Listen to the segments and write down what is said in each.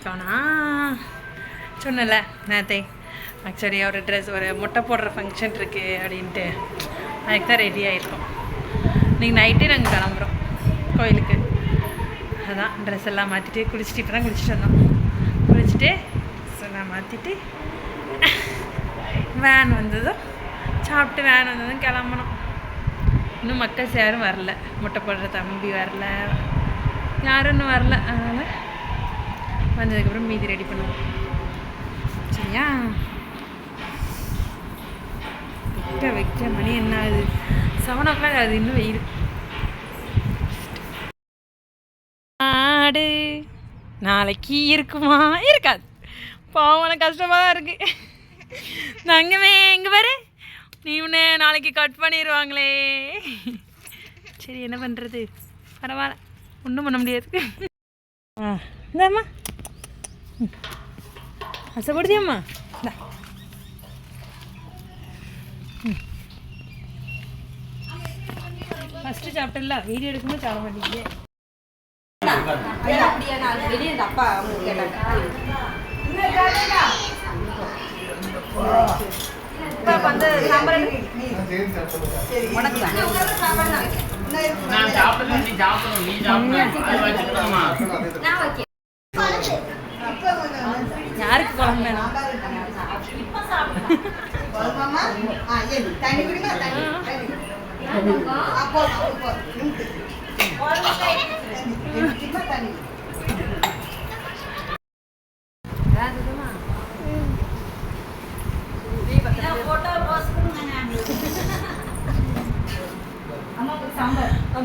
இருக்கோனா சொன்னல நேத்தே. ஆக்சுவலி ஒரு ட்ரெஸ் ஒரு முட்டை போடுற ஃபங்க்ஷன் இருக்குது அப்படின்ட்டு. அதுக்கு தான் ரெடி ஆகிருக்கோம் இன்றைக்கி நைட்டே நாங்கள் கிளம்புறோம் கோயிலுக்கு. அதான் ட்ரெஸ் எல்லாம் மாற்றிட்டு குளிச்சுட்டு இப்போ தான் குளிச்சுட்டு வந்தோம். குளிச்சுட்டு எல்லாம் மாற்றிட்டு வேன் வந்ததும் சாப்பிட்டு வேன் வந்ததும் கிளம்பணும் இன்னும் மக்கள் யாரும் வரல. முட்டை போடுற தம்பி வரல. யாரும் இன்னும் வரல. அதனால் வந்ததுக்கப்புறம் மீதி ரெடி பண்ணுவோம். சரியா? வைக்க வைக்க மணி என்ன ஆகுது? செவன் ஓ கிளாக் ஆகுது இன்னும் வெயில். ஆடு நாளைக்கு இருக்குமா? இருக்காது. பாவன கஷ்டமாக தான் இருக்கு. தங்கமே எங்கே பாரு. நீ உன்னை நாளைக்கு கட் பண்ணிடுவாங்களே சரி என்ன பண்ணுறது பரவாயில்ல. ஒன்றும் பண்ண முடியாது. ஆ இந்தாம்மா. ஆசைப்படுதியம்மா இந்தா. ஃபஸ்ட்டு சாப்பிட்டல வீடியோ எடுக்கும்போது சாப்பிட மாட்டேங்குது நான் சாப்பிடல நீ சாப்பிடணும் நீ சாப்பிடணும் அது வச்சுக்கணுமா யாருக்கு குழம்பு வேணும்?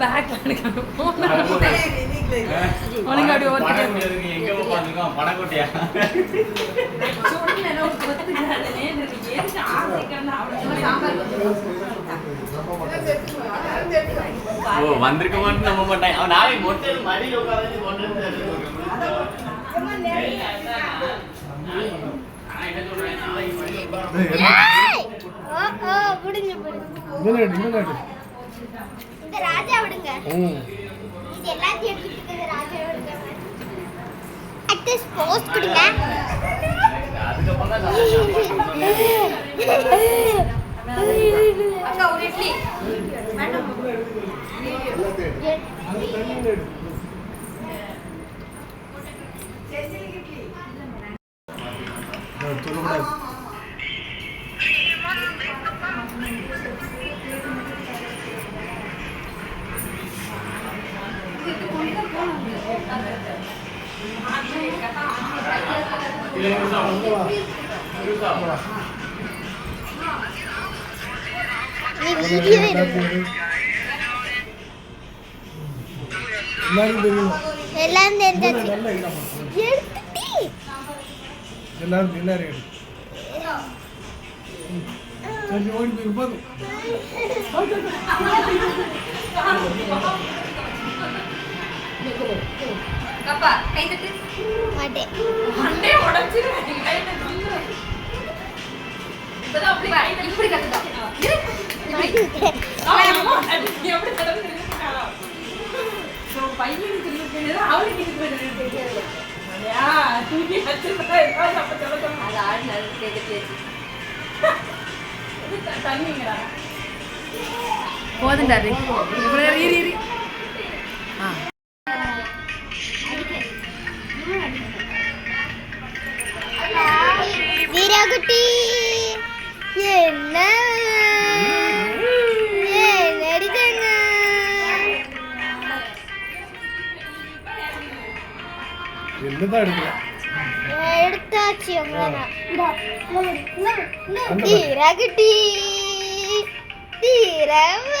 பேக்ல எடுக்கணும் படக்கோட்டையா ஓ வந்திருக்க மாட்டேன் நம்ப மாட்டேன் அவன் மொட்டை மடியில் உட்காந்து இந்த ராஜா விடுங்க. இது எல்லாத்தையும் எடுத்துட்டு இருக்கிறது ராஜா விடுங்க. அட்லீஸ்ட் போஸ்ட் கொடுங்க. அதுக்கப்புறம் தான் நீ வீடியோ எடுங்க எல்லாரும் தெரியும் எல்லாம் தெரிஞ்சாச்சு நல்லா இல்லாம எடுத்துட்டி எல்லாரும் டின்னர் எடு சரி ஓடி போய் போதும் மாட்டேன் போதுண்டா அது இவ்வளோ நேரம் இரு இரு ஆ. வீராகுட்டி என்னதான் எடுக்கல எடுத்தாச்சு வீராகுட்டி வீரவ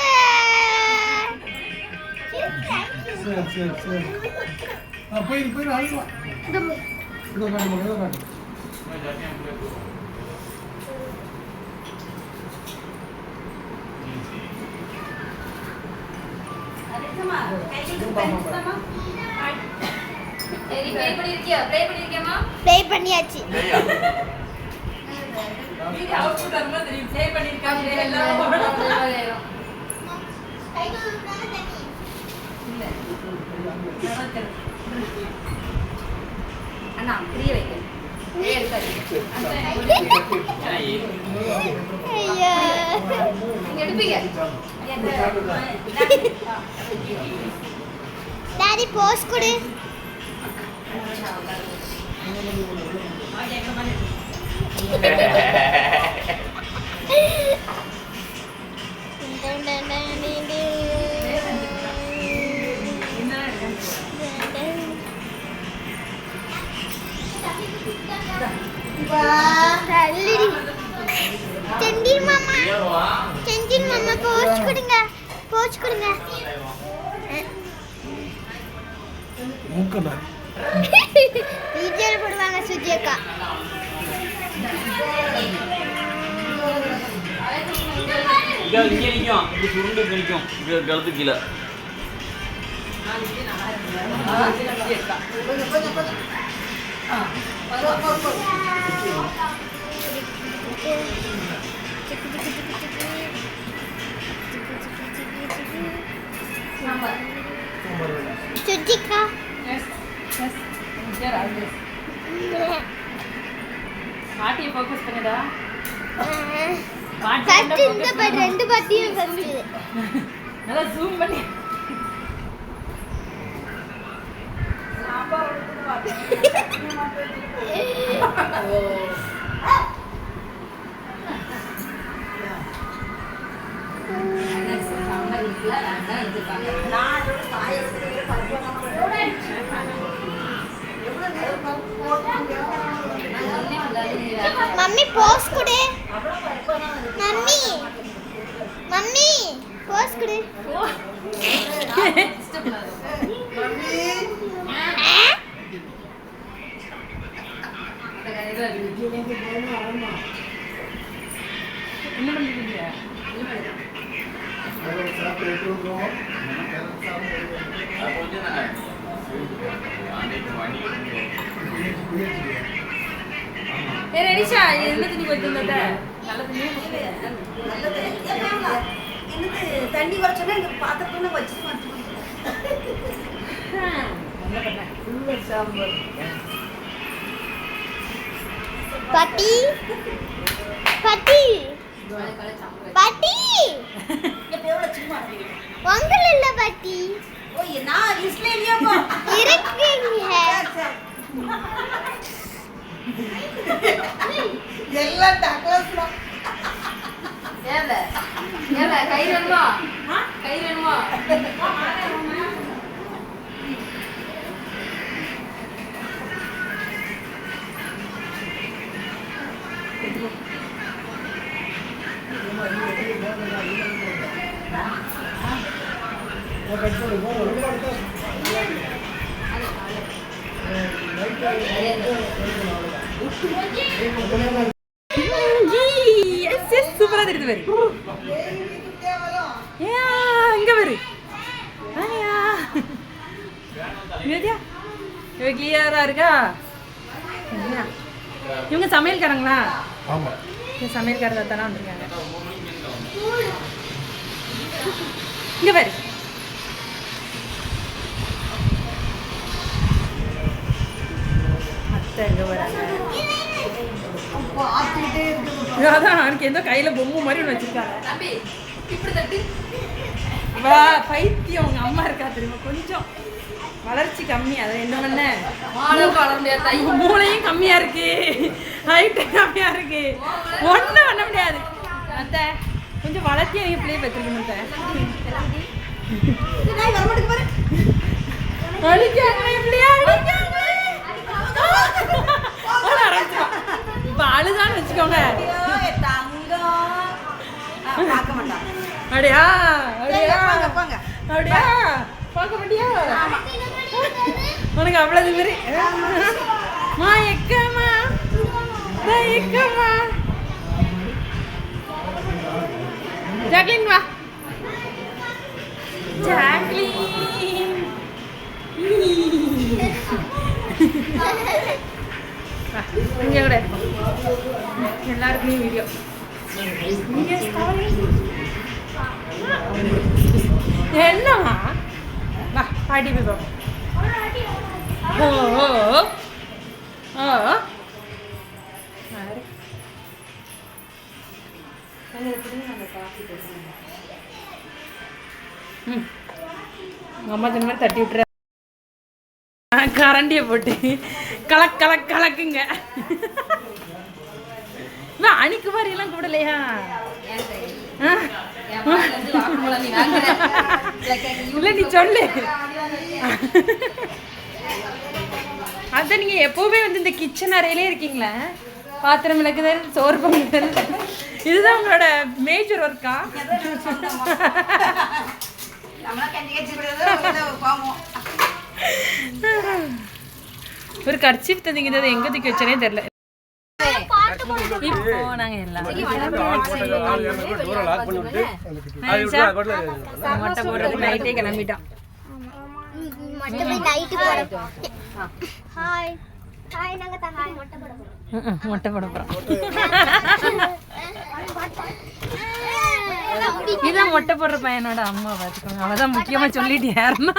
சரி சரி சரி இதோ காட்டுமா இதோ காட்டு ப்ளே பண்ணியாச்சு. புரிய வைக்கணும் ஏய், எடுக்காதீங்க. ஐயா. நீங்க எடுப்பீங்க? டாடி போஸ் கொடு. செந்தில் மாமா செந்தில் மாமா போஸ் கொடுங்க கொடுங்க வீடியோல போடுவாங்க சுஜி அக்கா இங்க இங்க நிக்கும் இப்படி சுருண்டு இப்படி நிக்கும் இப்படி கழுத்து கீழே சுஜிக்கா பாட்டியை ஃபோக்கஸ் பண்ணுடா. ஃபர்ஸ்ட் இந்த பாட்டு ரெண்டு பாட்டியும் ஃபர்ஸ்ட் நல்லா ஜூம் பண்ணி. மம்மி போஸ் கொடு. மம்மி. மம்மி போஸ் கொடு. ஆ? ஏ ரெடிஷா என்ன துணி போயிட்டு வந்த நல்ல துணி. தண்ணி வர சொன்னா இந்த பாத்திரத்துல வச்சு பாட்டி. பாட்டி. பாட்டி. இல்ல பாட்டி. நான் லிஸ்ட்ல இல்லையாப்பா இருக்கீங்க எல்லாம் டக்ளஸ்ல ஏல ஏல கை வேணுமா? கை வேணுமா? எஸ் பாரு ஏயா இங்க இவ கிளியரா இருக்கா. இவங்க சமையல்காரங்களா? சமையல்காரர் தானே வந்திருக்காங்க. இங்க பாரு அத்தை இங்க வராங்க. அதான் அவனுக்கு எந்த கையில பொம்மை மாதிரி ஒன்று வச்சிருக்காங்க. வா பைத்தியம் உங்க அம்மா இருக்கா தெரியுமா? கொஞ்சம். வளர்ச்சி கம்மி அதை என்ன பண்ண? மூளையும் கம்மியா இருக்கு. ஹைட்டு கம்மியா இருக்கு. ஒண்ணும் பண்ண முடியாது. அத்தை கொஞ்சம் வளர்த்தியா நீங்க பிள்ளைய பெற்றிருக்கணும் அத்தை. அடிக்காங்களே பிள்ளையா அடிக்காங்களே அப்படியா அப்படியா. அப்படியா பார்க்க மாட்டியா? உனக்கு அவ்வளவு மாதிரி மா எக்கம்மா எக்கம்மா ஜாக்லின் வா. ஜாக்லின். இங்க கூட எல்லாருக்குமே வீடியோ என்னம்மா? வா பாட்டி போய் ஓ ஓ, ஓ. அம்மா இந்த மாதிரி தட்டி விட்டுற கரண்டியை போட்டு. கலக் கலக் கலக்குங்க. நான் அணிக்கு மாதிரிலாம் கூடலையா ஆ? இல்லை நீ சொல்லு. அதான் நீங்கள் எப்போவுமே வந்து இந்த கிச்சன் அறையிலே இருக்கீங்களா? பாத்திரம் விளக்குதல் சோறு பொங்குதல் இதுதான் உங்களோட மேஜர் ஒர்க்கா ஒரு கர்ச்சி ஒரு கர்ச்சீஃப் தந்தீங்க தூக்கி வச்சனே தெரியல. இப்போ நாங்க எல்லாம் மொட்டை போடுறதுக்கு நைட்டே கிளம்பிட்டோம் மொட்டை போட ஹாய் மொட்டை போட போறோம் இதான் மொட்டை போடுற பையனோட அம்மா பாத்துக்கோங்க அவதான் முக்கியமா சொல்லிட்டு யாருன்னா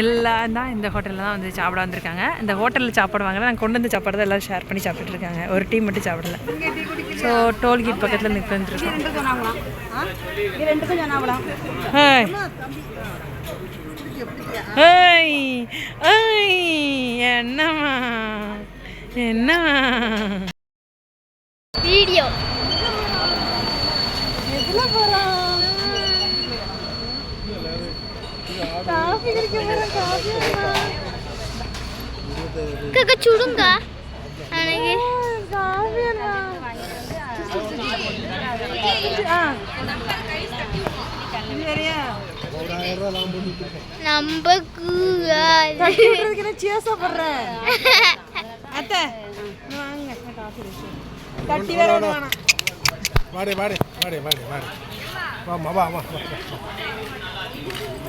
எல்லாம் தான் இந்த ஹோட்டலில் தான் வந்து சாப்பிட வந்திருக்காங்க. இந்த ஹோட்டலில் சாப்பிடுவாங்க நாங்கள் கொண்டு வந்து சாப்பாடு தான் எல்லோரும் ஷேர் பண்ணி சாப்பிட்டுட்டு இருக்காங்க. ஒரு டீ மட்டும் சாப்பிடல. ஸோ டோல்கேட் பக்கத்தில் நிற்க வந்துருக்கோம். என்னம்மா? என்னம்மா? வீடியோ எதில் போகிறோம் காஃபி குடிக்க போகிறோம் காஃபி கக்க சுடுங்க எனக்கு காஃபி ஆ சரியா நம்ம கூடாது கட்டுறதுக்கு என்ன சேஸா போடுறேன் அத்தை இங்க வாங்க நான் காஃபி குடிக்கிறேன். கட்டி வேற ஒண்ணு வேணாம் வாடி வாடி வாடி வாடி வாடி வாமா வா வா வா.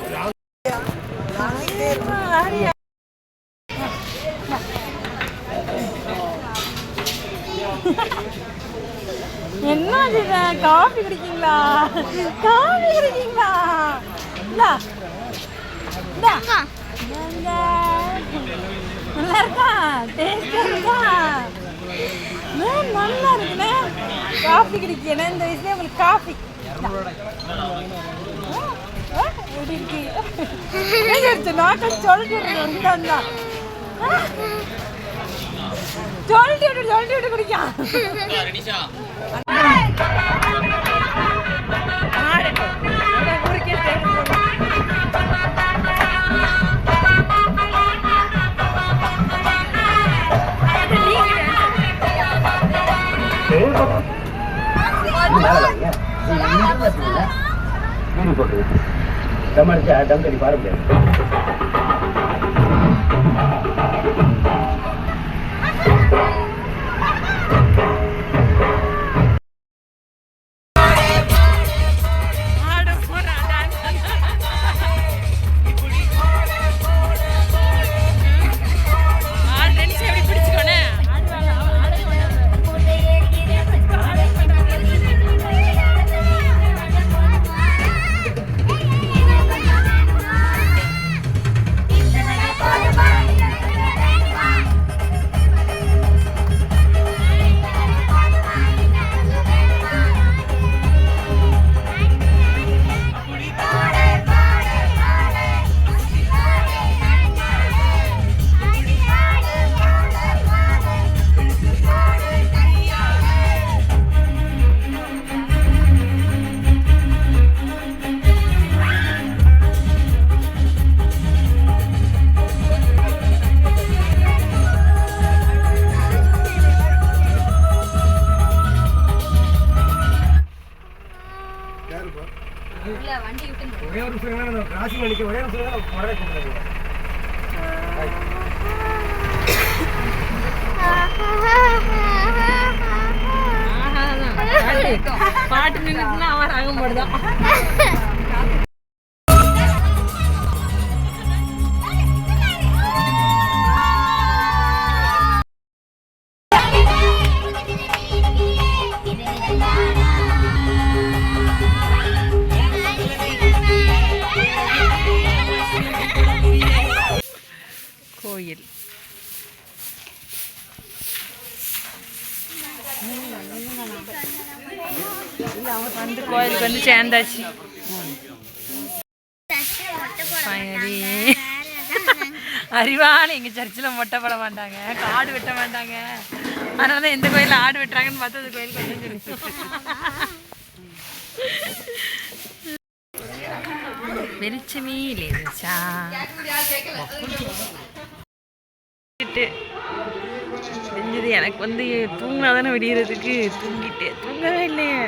ஆரியா. என்ன இது? காஃபி குடிக்கீங்களா? காஃபி குடிக்கீங்களா. நல்லா இருக்கா? டேஸ்டா இருக்கா? நல்லா இருக்குண்ணே காஃபி குடிக்கணும் இந்த வயசுல உங்களுக்கு காஃபி எப்படி இருக்கீங்க நாட்டம் சொல்லிட்டு வந்தா சொல்லிட்டு விட்டு சொல்லிட்டு விட்டு குடிக்கான் மேலே வரீங்க நீங்க சொல்றீங்க તમારે દમ કરી બહાર ஒரே ஒரு இருங்க, நான் கிராசிங் நிக்க ஒரே ஒரு நான் உடனே கூப்பிடுறேன். பாட்டு நின்றுட்டுனா அவன் ராகம் போடுதான். சேர்ந்தாச்சு. அறிவான எங்க சர்ச்சில் மொட்டை போட மாட்டாங்க ஆடு வெட்ட மாட்டாங்க அதனால தான் எந்த கோயிலில் ஆடு வெட்டுறாங்கன்னு பார்த்து அந்த கோயிலுக்கு வந்து வெளிச்சமே இல்லைச்சா எனக்கு வந்து தூங்கினா தானே விடியறதுக்கு தூங்கிட்டு தூங்கவே இல்லையே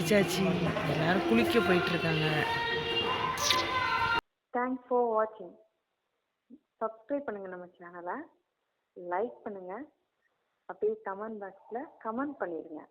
எந்திரிச்சாச்சு எல்லாரும் குளிக்க போயிட்டு இருக்காங்க தேங்க்ஸ் ஃபார் வாட்சிங் சப்ஸ்கிரைப் பண்ணுங்கள் நம்ம சேனலை லைக் பண்ணுங்கள் அப்படியே கமெண்ட் பாக்ஸில் கமெண்ட் பண்ணிடுங்க.